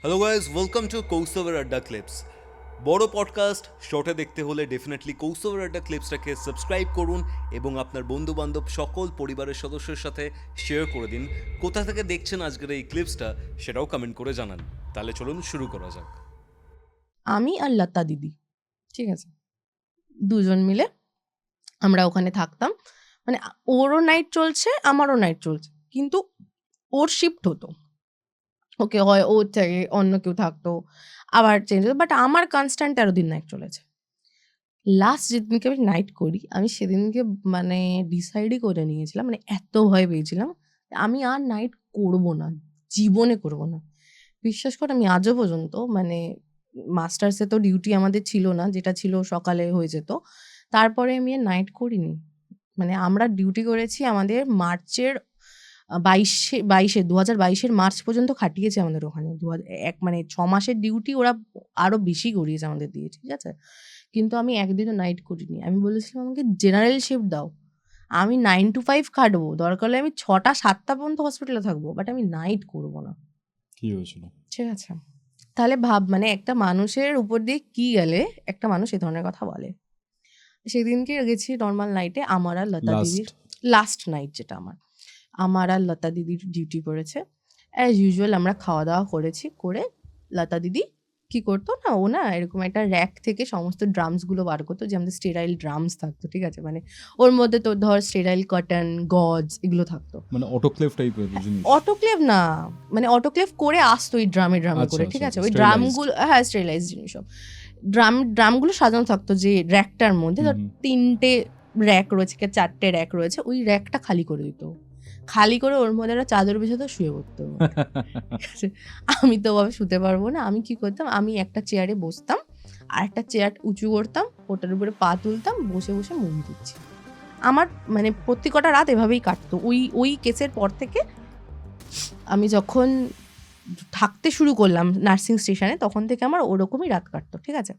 Hello guys welcome to কৌস্তবের আড্ডা clips বড় পডকাস্ট শর্টে দেখতে হলে ডেফিনেটলি কৌস্তবের আড্ডা ক্লিপসটাকে সাবস্ক্রাইব করুন এবং আপনার বন্ধু বান্ধব সকল পরিবারের সদস্যের সাথে শেয়ার করে দিন। কোথা থেকে দেখছেন আজকের এই ক্লিপসটা সেটাও কমেন্ট করে জানান। তাহলে চলুন শুরু করা যাক। আমি আর লতা দিদি, ঠিক আছে? দুজন মিলে আমরা ওখানে থাকতাম। মানে ওরও নাইট চলছে, আমারও নাইট চলছে। কিন্তু ওর শিফট হতো। ওকে হয় ওর থেকে অন্য কেউ থাকতো, আবার চেঞ্জ হতো বাট আমার কনস্ট্যান্ট তেরো দিন নাইট চলেছে। লাস্ট যেদিনকে আমি নাইট করি, আমি সেদিনকে মানে ডিসাইডই করে নিয়েছিলাম মানে এত ভয় পেয়েছিলাম, আমি আর নাইট করব না, জীবনে করব না। বিশ্বাস করে, আমি আজও পর্যন্ত মানে মাস্টার্সে তো ডিউটি আমাদের ছিল না, যেটা ছিল সকালে হয়ে যেত, তারপরে আমি নাইট করিনি। মানে আমরা ডিউটি করেছি আমাদের মার্চের বাইশে বাইশে দু হাজার বাইশের মার্চ পর্যন্ত খাটিয়েছে আমাদের ওখানে। দু এক মানে ছ মাসের ডিউটি ওরা আরও বেশি করিয়েছে আমাদের দিয়ে ঠিক আছে? কিন্তু আমি একদিনও নাইট করিনি। আমি বলেছিলাম আমাকে জেনারেল শিফট দাও। আমি নাইন টু ফাইভ খাটবো। দরকার হলে আমি ছটা সাতটা পর্যন্ত হসপিটালে থাকব বাট আমি নাইট করব না। কি হয়েছিল? ঠিক আছে। তাহলে ভাব মানে একটা মানুষের উপর দিয়ে কি গেলে একটা মানুষ এ ধরনের কথা বলে? সেদিনকে গেছি নর্মাল নাইটে আমার আর লতা দিদির লাস্ট নাইট যেটা আমার। আমার আর লতা দিদির ডিউটি পড়েছে। অ্যাজ ইউজুয়াল আমরা খাওয়া দাওয়া করেছি করে লতা দিদি কি করতো না ও না এরকম একটা র্যাক থেকে সমস্ত ড্রামসগুলো বার করতো যে আমাদের স্টেরাইল ড্রামস থাকতো ঠিক আছে? মানে ওর মধ্যে তো ধর স্টেরাইল কটন গজ এগুলো থাকতো। মানে অটোক্লেভ টাইপের জিনিস। অটোক্লেভ না মানে অটোক্লেভ করে আসতো ওই ড্রামে ড্রামে আচ্ছা, করে ঠিক আচ্ছা, আছে ওই ড্রামগুলো হ্যাঁ স্টেরিলাইজ জিনিস সব। ড্রাম ড্রামগুলো সাজানো থাকতো যে র্যাকটার মধ্যে ধর। তিনটে র্যাক রয়েছে চারটে র্যাক রয়েছে ওই র্যাকটা খালি করে দিত। খালি করে ওর মধ্যে একটা চাদর বিছাতো শুয়ে পড়তো। আমি তো ভাবে শুতে পারব না। আমি কি করতাম? আমি একটা চেয়ারে বসতাম, আর একটা চেয়ার উঁচু করতাম, ওটার উপরে পা তুলতাম, বসে বসে মুভি দিচ্ছি আমার মানে প্রত্যেকটা রাত এভাবেই কাটতো। ওই ওই কেসের পর থেকে আমি যখন থাকতে শুরু করলাম নার্সিং স্টেশনে, তখন থেকে আমার ওরকমই রাত কাটতো, ঠিক আছে?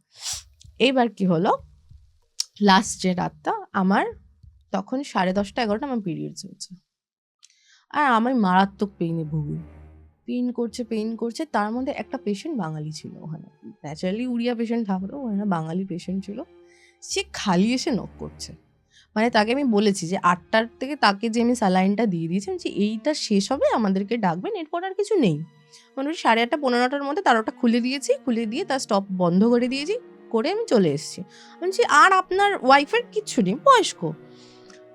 এইবার কি হলো? লাস্ট যে রাতটা, আমার তখন সাড়ে দশটা এগারোটা আমার পিরিয়ডস হয়েছে। আর আমি মারাত্মক পেইনে ভুগি। পেইন করছে পেইন করছে, তার মধ্যে একটা পেশেন্ট বাঙালি ছিল ওখানে। ন্যাচারালি উড়িয়া পেশেন্ট থাকতো ওখানে বাঙালি পেশেন্ট ছিল। সে খালি এসে নক করছে। মানে তাকে আমি বলেছি যে আটটার থেকে তাকে যে আমি স্যালাইনটা দিয়ে দিয়েছি যে এইটা শেষ হবে, আমাদেরকে ডাকবেন, এরপর আর কিছু নেই। মানে সাড়ে আটটা পনেরোটার মধ্যে তার ওটা খুলে দিয়েছি, খুলে দিয়ে তার স্টপ বন্ধ করে দিয়েছি, করে আমি চলে এসেছি। বলছি, আর আপনার ওয়াইফের কিচ্ছু নেই, বয়স্ক?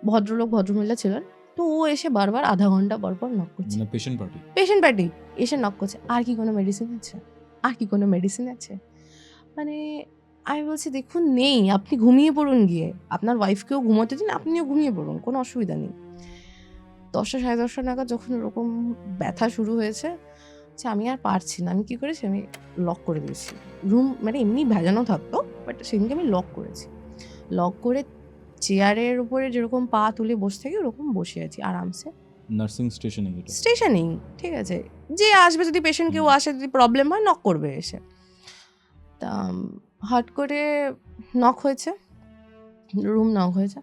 ভদ্রলোক ভদ্রমহিলা ছিলেন। তো ও এসে বারবার আধা ঘণ্টা পর পর নক করছে। মানে পেশেন্ট পার্টি পেশেন্ট পার্টি এসে নক করছে। আর কি কোনো মেডিসিন আছে আর কি কোনো মেডিসিন আছে? মানে আমি বলছি দেখুন নেই। আপনি ঘুমিয়ে পড়ুন গিয়ে। আপনার ওয়াইফকেও ঘুমোতে দিন আপনিও ঘুমিয়ে পড়ুন। কোনো অসুবিধা নেই। দশটা সাড়ে দশটা নাগাদ যখন ওরকম ব্যথা শুরু হয়েছে যে আমি আর পারছি না। আমি কি করেছি? আমি লক করে দিয়েছি। রুম মানে এমনি ভেজানো থাকতো বাট সেদিনকে আমি লক করেছি। লক করে চেয়ারের উপরে যেরকম পা তুলে বসে থাকি ওরকম বসে আছি আরামসে। নার্সিং স্টেশনে যেটা স্টেশনেই ঠিক আছে। যে আসবে যদি পেশেন্ট কেউ আসে যদি প্রবলেম হয় নক করবে এসে। তা হট করে নক হয়েছে রুম নক হয়েছে।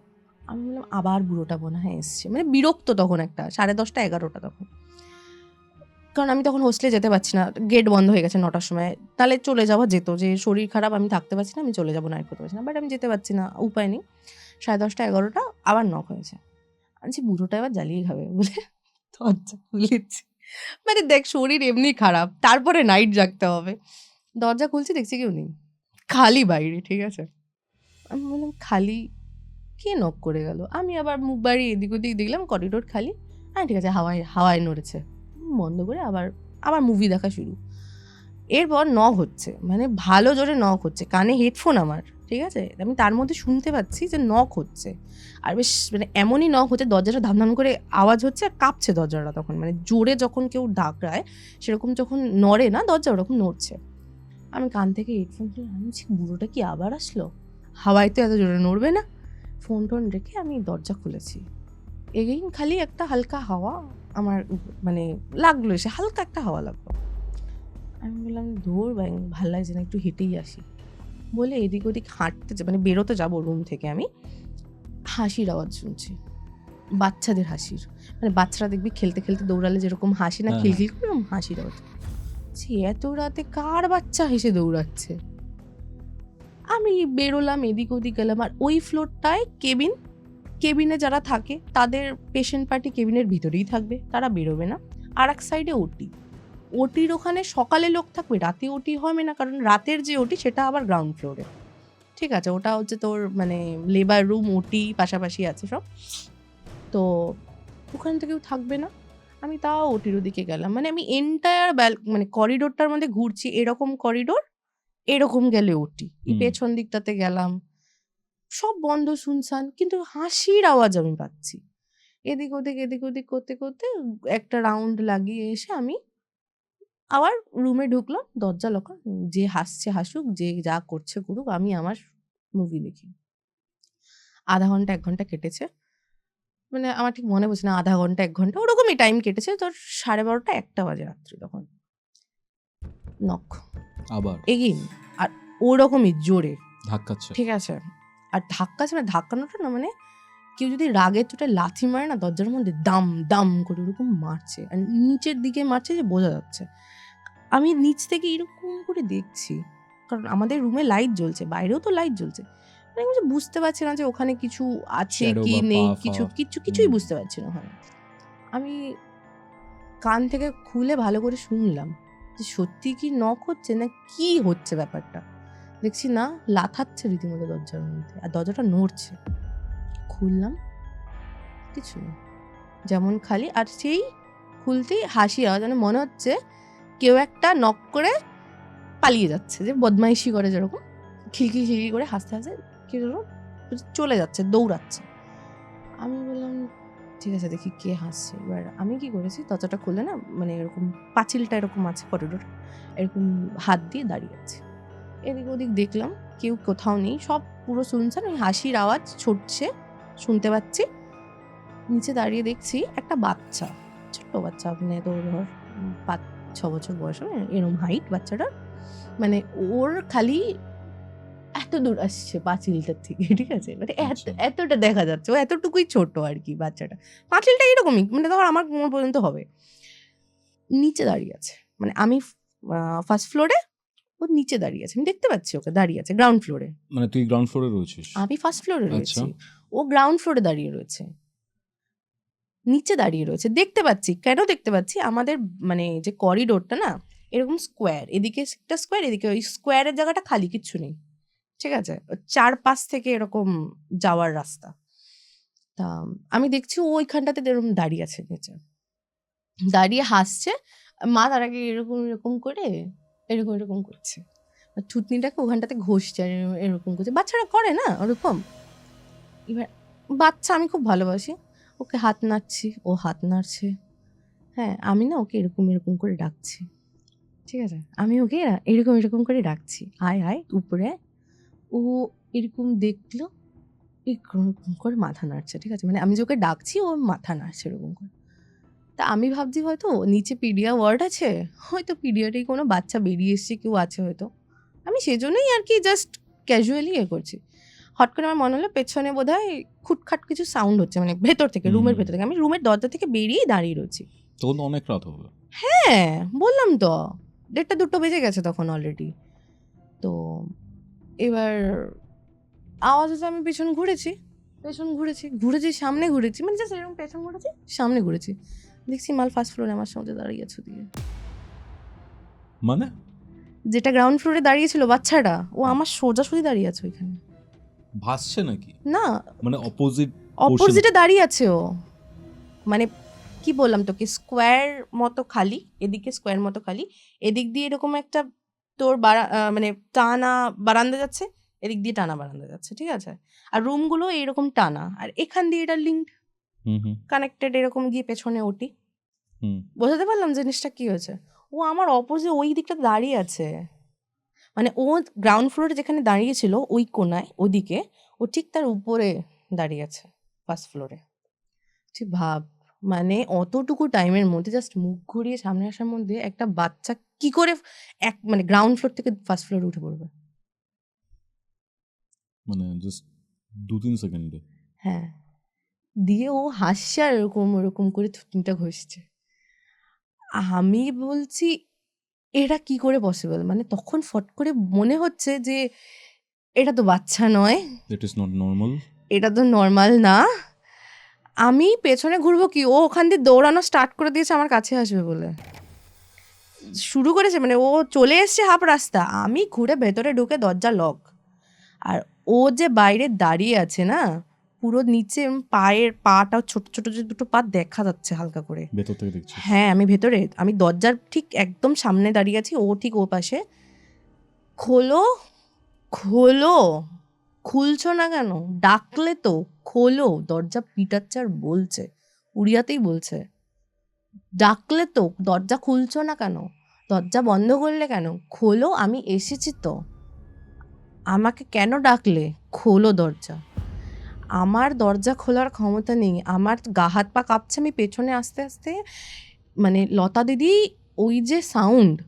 আমি বললাম আবার বুড়োটা মনে হয় এসছে। মানে বিরক্ত তখন একটা সাড়ে দশটা এগারোটা তখন। কারণ আমি তখন হোস্টেলে যেতে পারছি না গেট বন্ধ হয়ে গেছে নটার সময়। তাহলে চলে যাওয়া যেত যে শরীর খারাপ আমি থাকতে পারছি না আমি চলে যাব নাইট করতে পারছি না। বাট আমি যেতে পারছি না উপায় নেই। সাড়ে দশটা এগারোটা আবার নক হয়েছে। বলছি, বুড়োটা এবার জ্বালিয়ে খাবে। বলে দরজা খুলেছি। মানে দেখ শরীর এমনি খারাপ তারপরে নাইট জাগতে হবে। দরজা খুলছি দেখছি কেউ নেই। খালি বাইরে ঠিক আছে? আমি বললাম খালি? কে নক করে গেল? আমি আবার মুখ বাড়ি এদিক ওদিক দেখলাম করিডোর খালি। হ্যাঁ ঠিক আছে হাওয়ায় হাওয়ায় নড়েছে। বন্ধ করে আবার আবার মুভি দেখা শুরু। এরপর নক হচ্ছে মানে ভালো জোরে নক হচ্ছে কানে হেডফোন আমার। ঠিক আছে? আমি তার মধ্যে শুনতে পাচ্ছি যে নক হচ্ছে। আর বেশ মানে এমনই নক হচ্ছে দরজাটা ধামধাম করে আওয়াজ হচ্ছে আর কাঁপছে দরজাটা তখন। মানে জোরে যখন কেউ ডাকড়ায় সেরকম যখন নড়ে না দরজা ওরকম নড়ছে। আমি কান থেকে হেডফোন খুলে বলছি, বুড়োটা কি আবার আসলো? হাওয়ায় তো এত জোরে নড়বে না। ফোন টোন রেখে আমি দরজা খুলেছি। এগেইন খালি একটা হালকা হাওয়া আমার মানে লাগল এসে হালকা একটা হাওয়া লাগল। আমি বললাম ধর ব্যাং ভালো লাগছে না একটু হেঁটেই আসি। বলে এদিক ওদিক হাঁটতে যা- মানে বেরোতে যাব রুম থেকে আমি। হাসির আওয়াজ শুনছি। বাচ্চাদের হাসির। মানে বাচ্চারা দেখবি খেলতে খেলতে দৌড়ালে যেরকম হাসি না হ্যাঁ, খিলখিল করে হাসির আওয়াজ। এত রাতে কার বাচ্চা হেসে দৌড়াচ্ছে? আমি বেরোলাম এদিক ওদিক গেলাম। আর ওই ফ্লোরটায় কেবিন কেবিনে যারা থাকে তাদের পেশেন্ট পার্টি কেবিনের ভিতরেই থাকবে। তারা বেরোবে না। আর এক সাইডে ওটি। ওটির ওখানে সকালে লোক থাকবে রাতে ওটি হবে না কারণ রাতের যে ওটি সেটা আবার গ্রাউন্ড ফ্লোরে ঠিক আছে ওটা হচ্ছে তোর মানে লেবার রুম ওটি পাশাপাশি আছে সব। তো ওখানে তো কেউ থাকবে না। আমি তাও ওটির ওদিকে গেলাম। মানে আমি এন্টায়ার ব্যাল মানে করিডোরটার মধ্যে ঘুরছি এরকম করিডোর এরকম গেলে ওটি। পেছন দিকটাতে গেলাম। সব বন্ধ শুনশান কিন্তু হাসির আওয়াজ আমি পাচ্ছি। এদিক ওদিক এদিক ওদিক করতে করতে একটা রাউন্ড লাগিয়ে এসে আমি আবার রুমে ঢুকলাম দরজা লকা যে হাসছে হাসুক যে যা করছে করুক আমি আমার মুভি দেখি। আধা ঘণ্টা এক ঘণ্টা কেটেছে। মানে আমার ঠিক মনে পড়ছে না আধা ঘণ্টা এক ঘণ্টা ওরকমই টাইম কেটেছে। তোর সাড়ে বারোটা একটা বাজে রাত্রি তখন। নখ আবার? এগিয়ে আর ওরকমই জোরে। ধাক্কাচ্ছে। ঠিক আছে। আর ধাক্কা মানে ধাক্কানোটা না মানে কেউ যদি রাগের চোটে লাথি মারে না দরজার মধ্যে দাম দাম করে ওরকম মারছে। আর নিচের দিকে মারছে যে বোঝা যাচ্ছে। আমি নিচ থেকে এরকম করে দেখছি। কারণ আমাদের রুমে লাইট জ্বলছে বাইরেও তো লাইট জ্বলছে। মানে আমি বুঝতে পারছি না যে ওখানে কিছু আছে কি নেই কিছু কিছু কিছুই বুঝতে পারছি না ওখানে। আমি কান থেকে খুলে ভালো করে শুনলাম যে সত্যি কি নক হচ্ছে না কি হচ্ছে ব্যাপারটা? দেখছি না লাথাচ্ছে রীতিমতো দরজার মধ্যে। আর দরজাটা নড়ছে। খুললাম। কিছু যেমন খালি, আর সেই খুলতেই হাসি আওয়াজ মানে মনে হচ্ছে কেউ একটা নক করে পালিয়ে যাচ্ছে, যে বদমাইশি করে যেরকম। খিলখিল খিলখিল করে হাসতে হাসতে কি যেন চলে যাচ্ছে, দৌড়াচ্ছে। আমি বললাম, ঠিক আছে, দেখি কে হাসছে। এবার আমি কি করেছি, দরজাটা খুলে না মানে এরকম পাঁচিলটা এরকম আছে করিডোর এরকম হাত দিয়ে দাঁড়িয়ে আছে। এদিক ওদিক দেখলাম, কেউ কোথাও নেই, সব পুরো শুনছেন, ওই হাসির আওয়াজ ছুটছে। শুনতে পাচ্ছি। নিচে দাঁড়িয়ে দেখছি একটা বাচ্চা ছোট্ট বাচ্চা আপনি তো ধর পাঁচ ছ বছর বয়স হবে এরম হাইট বাচ্চাটা। মানে ওর খালি এত দূর আসছে পাঁচিলটার থেকে ঠিক আছে? মানে এত আচ্ছা। এতটা দেখা যাচ্ছে ও এতটুকুই ছোট আর কি বাচ্চাটা। পাঁচিলটা এরকমই মানে ধর আমার কোমর পর্যন্ত হবে। নিচে দাঁড়িয়ে আছে মানে আমি ফার্স্ট ফ্লোরে ও নিচে দাঁড়িয়ে আছে। আমি দেখতে পাচ্ছি ওকে দাঁড়িয়ে আছে গ্রাউন্ড ফ্লোরে মানে তুই গ্রাউন্ড ফ্লোরে রয়েছিস? আমি ফার্স্ট ফ্লোরে আচ্ছা। রয়েছি। ও গ্রাউন্ড ফ্লোরে দাঁড়িয়ে রয়েছে। নিচে দাঁড়িয়ে রয়েছে। দেখতে পাচ্ছি কেন দেখতে পাচ্ছি? আমাদের মানে যে করিডোরটা না এরকম স্কোয়ার এদিকে একটা স্কোয়ার এদিকে ওই স্কোয়ারের জায়গাটা খালি কিচ্ছু নেই। ঠিক আছে? চার পাশ থেকে এরকম যাওয়ার রাস্তা। তা আমি দেখছি ওইখানটাতে এরকম দাঁড়িয়ে আছে নিচে। দাঁড়িয়ে হাসছে। মা তার আগে এরকম এরকম করে এরকম এরকম করছে। আর থুতনিটাকে ওখানটাতে ঘষছে এরকম করছে। বাচ্চারা করে না? ওরকম? এবার বাচ্চা আমি খুব ভালোবাসি। ওকে হাত নাড়ছি, ও হাত নাড়ছে। হ্যাঁ আমি না ওকে এরকম এরকম করে ডাকছি। ঠিক আছে? আমি ওকে এরকম এরকম করে ডাকছি। আয় আয়, উপরে। ও এরকম দেখল, এরকম করে মাথা নাড়ছে। ঠিক আছে? মানে আমি যে ওকে ডাকছি, ও মাথা নাড়ছে এরকম করে। তা আমি ভাবছি হয়তো নিচে পিডিয়া ওয়ার্ড আছে হয়তো পিডিয়াতেই কোনো বাচ্চা বেরিয়ে এসছে কেউ আছে হয়তো। আমি সেজন্যই আর কি জাস্ট ক্যাজুয়ালি এ করছি। হট করে আমার মনে হলো পেছনে বোধ হয় খুটখাট কিছু সাউন্ড হচ্ছে মানে ভেতর থেকে রুমের ভেতর থেকে। আমি রুমের দরজা থেকে বেরিয়েই দাঁড়িয়ে রয়েছি। তখন অনেক রাত হবে হ্যাঁ বললাম তো দেড়টা দুটো বেজে গেছে তখন অলরেডি তো এবার আওয়াজ হচ্ছে আমি পেছন ঘুরেছি পেছন ঘুরেছি ঘুরেছি সামনে ঘুরেছি মানে জাস্ট এরকম পেছন ঘুরেছি সামনে ঘুরেছি। দেখছি মাল ফার্স্ট ফ্লোরে আমার সঙ্গে দাঁড়িয়ে আছে দিয়ে মানে? যেটা গ্রাউন্ড ফ্লোরে দাঁড়িয়েছিল বাচ্চাটা ও আমার সোজাসুজি দাঁড়িয়ে আছে ওইখানে। ভাসছে নাকি? না। মানে অপোজিট অপোজিটে দাঁড়িয়ে আছে ও। মানে কি বললাম তোকে স্কোয়ার মতো খালি এদিকে স্কোয়ার মতো খালি। এদিক দিয়ে এরকম একটা তোর বারা মানে টানা বারান্দা যাচ্ছে এদিক দিয়ে টানা বারান্দা যাচ্ছে ঠিক আছে? আর রুমগুলো এরকম টানা। আর এখান দিয়ে এটা লিঙ্ক কানেক্টেড এরকম গিয়ে পেছনে ওটি। বোঝাতে পারলাম জিনিসটা কি হয়েছে? ও আমার অপোজিট ওই দিকটা দাঁড়িয়ে আছে। মানে ও গ্রাউন্ড ফ্লোরে যেখানে দাঁড়িয়েছিল ওই কোনায় ওদিকে ও ঠিক তার উপরে দাঁড়িয়ে আছে ফার্স্ট ফ্লোরে ঠিক ভাব মানে অতটুকু টাইমের মধ্যে জাস্ট মুখ ঘুরিয়ে সামনে আসার মধ্যে একটা বাচ্চা কি করে এক মানে গ্রাউন্ড ফ্লোর থেকে ফার্স্ট ফ্লোরে উঠে পড়বে? মানে জাস্ট দু তিন সেকেন্ডে। হ্যাঁ। দিয়ে ও হাসছে আর এরকম ওরকম করে থুতনিটা ঘষছে। আমি বলছি এটা কি করে পসিবল মানে তখন ফট করে মনে হচ্ছে যে এটা তো বাচ্চা নয়। That is not normal. এটা তো নর্মাল না। আমি পেছনে ঘুরবো কি? ও ওখান দিয়ে দৌড়ানো স্টার্ট করে দিয়েছে আমার কাছে আসবে বলে। শুরু করেছে মানে ও চলে এসছে হাফ রাস্তা। আমি ঘুরে ভেতরে ঢুকে দরজা লক আর ও যে বাইরে দাঁড়িয়ে আছে না পুরো নিচে পায়ের পাটা ছোট ছোট যে দুটো পা দেখা যাচ্ছে হালকা করে। ভেতর থেকে দেখছিস? হ্যাঁ আমি ভেতরে। আমি দরজার ঠিক একদম সামনে দাঁড়িয়ে আছি ও ঠিক ও পাশে। খোলো খোলো খুলছো না কেন? ডাকলে তো খোলো দরজা পিটাচ্ছে আর বলছে। উড়িয়াতেই বলছে। ডাকলে তো দরজা খুলছো না কেন? দরজা বন্ধ করলে কেন? খোলো আমি এসেছি তো। আমাকে কেন ডাকলে? খোলো দরজা। আমার দরজা খোলার ক্ষমতা নেই, আমার গা হাত পা কাঁপছে, আমি পেছনে আস্তে আস্তে মানে লতা দিদি, ওই যে সাউন্ড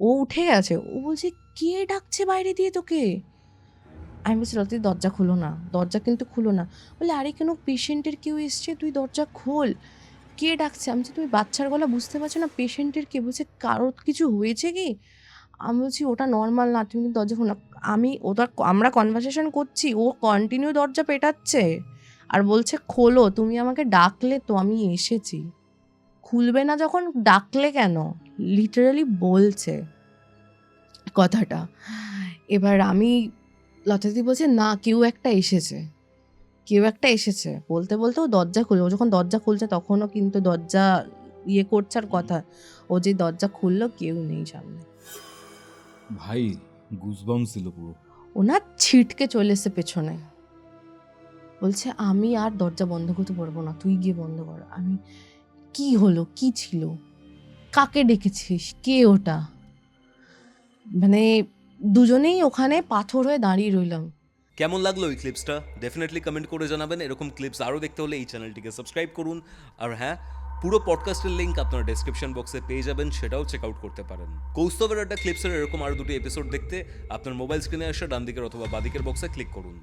ও উঠে গেছে, ও বলছে, কে ডাকছে বাইরে দিয়ে তোকে? আমি বলছি, লতা দিদি, দরজা খুলো না, দরজা কিন্তু খুলো না। বলে, আরে কেন পেশেন্টের কেউ এসছে? তুই দরজা খোল। কে ডাকছে? আমি তুমি বাচ্চার গলা বুঝতে পারছ না পেশেন্টের কে? বলছে কারোর কিছু হয়েছে কি? আমি বলছি, ওটা নর্মাল না, তুমি দরজা খোলো আমি ওটা আমরা কনভারসেশন করছি, ও কন্টিনিউ দরজা পেটাচ্ছে আর বলছে, খোলো, তুমি আমাকে ডাকলে তো আমি এসেছি। খুলবে না যখন, ডাকলে কেন? লিটারালি বলছে কথাটা। এবার আমি লতাদি বলছে, না, কেউ একটা এসেছে। কেউ একটা এসেছে। বলতে বলতে ও দরজা খুলে ও যখন দরজা খুলছে, তখনও কিন্তু দরজা ইয়ে করছে আর কথা। ও যে দরজা খুললো, কেউ নেই সামনে। ভাই গুজবাম্স ছিল পুরো। ওনার ছিটকে চলে এসে পেছনে। বলছে আমি আর দরজা বন্ধ করতে পারব না তুই গিয়ে বন্ধ কর। আমি কি হলো? কি ছিল? কাকে ডেকেছিস? কে ওটা? মানে দুজনেই ওখানে পাথর হয়ে দাঁড়িয়ে রইলাম। কেমন লাগল এই ক্লিপসটা ডেফিনেটলি কমেন্ট করে জানাবেন। এরকম ক্লিপস আরও দেখতে হলে এই চ্যানেলটিকে সাবস্ক্রাইব করুন। আর হ্যাঁ পুরো পডকাস্টের লিঙ্ক আপনারা ডেসক্রিপশন বক্সে পেয়ে যাবেন, সেটাও চেক আউট করতে পারেন। কৌস্তবের একটা ক্লিপসের এরকম আরও দুটি এপিসোড দেখতে আপনার মোবাইল স্ক্রিনে আসা ডান দিকের অথবা বাদিকের বক্সে ক্লিক করুন।